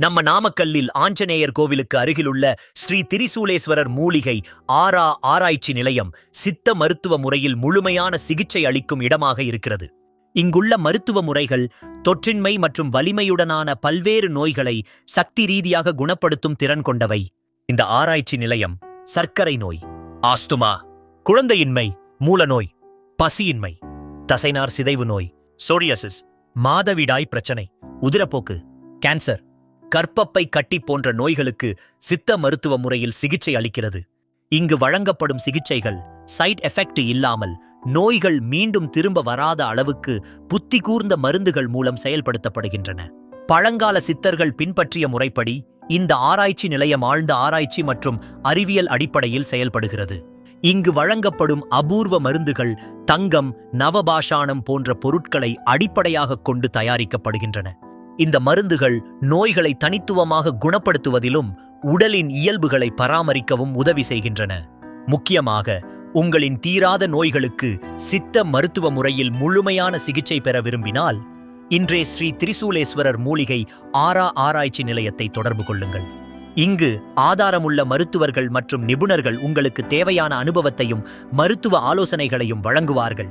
நம்ம நாமக்கல்லில் ஆஞ்சநேயர் கோவிலுக்கு அருகிலுள்ள ஸ்ரீ திரிசூலேஸ்வரர் மூலிகை ஆரா ஆராய்ச்சி நிலையம் சித்த மருத்துவ முறையில் முழுமையான சிகிச்சை அளிக்கும் இடமாக இருக்கிறது. இங்குள்ள மருத்துவ முறைகள் தொற்றின்மை மற்றும் வலிமையுடனான பல்வேறு நோய்களை சக்தி ரீதியாக குணப்படுத்தும் திறன் கொண்டவை. இந்த ஆராய்ச்சி நிலையம் சர்க்கரை நோய் ஆஸ்துமா குழந்தையின்மை மூலநோய் பசியின்மை தசைனார் சிதைவு நோய் சோரியாசிஸ் மாதவிடாய் பிரச்சனை உதிரப்போக்கு கேன்சர் கற்பப்பை கட்டி போன்ற நோய்களுக்கு சித்த மருத்துவ முறையில் சிகிச்சை அளிக்கிறது. இங்கு வழங்கப்படும் சிகிச்சைகள் சைட் எஃபெக்ட் இல்லாமல் நோய்கள் மீண்டும் திரும்ப வராத அளவுக்கு புத்தி கூர்ந்த மருந்துகள் மூலம் செயல்படுத்தப்படுகின்றன. பழங்கால சித்தர்கள் பின்பற்றிய முறைப்படி இந்த ஆராய்ச்சி நிலையம் ஆழ்ந்த ஆராய்ச்சி மற்றும் அறிவியல் அடிப்படையில் செயல்படுகிறது. இங்கு வழங்கப்படும் அபூர்வ மருந்துகள் தங்கம் நவபாஷாணம் போன்ற பொருட்களை அடிப்படையாகக் கொண்டு தயாரிக்கப்படுகின்றன. இந்த மருந்துகள் நோய்களை தனித்துவமாக குணப்படுத்துவதிலும் உடலின் இயல்புகளை பராமரிக்கவும் உதவி செய்கின்றன. முக்கியமாக உங்களின் தீராத நோய்களுக்கு சித்த மருத்துவ முறையில் முழுமையான சிகிச்சை பெற விரும்பினால் இன்றே ஸ்ரீ திரிசூலேஸ்வரர் மூலிகை ஆரா ஆராய்ச்சி நிலையத்தை தொடர்பு கொள்ளுங்கள். இங்கு ஆதாரமுள்ள மருத்துவர்கள் மற்றும் நிபுணர்கள் உங்களுக்கு தேவையான அனுபவத்தையும் மருத்துவ ஆலோசனைகளையும் வழங்குவார்கள்.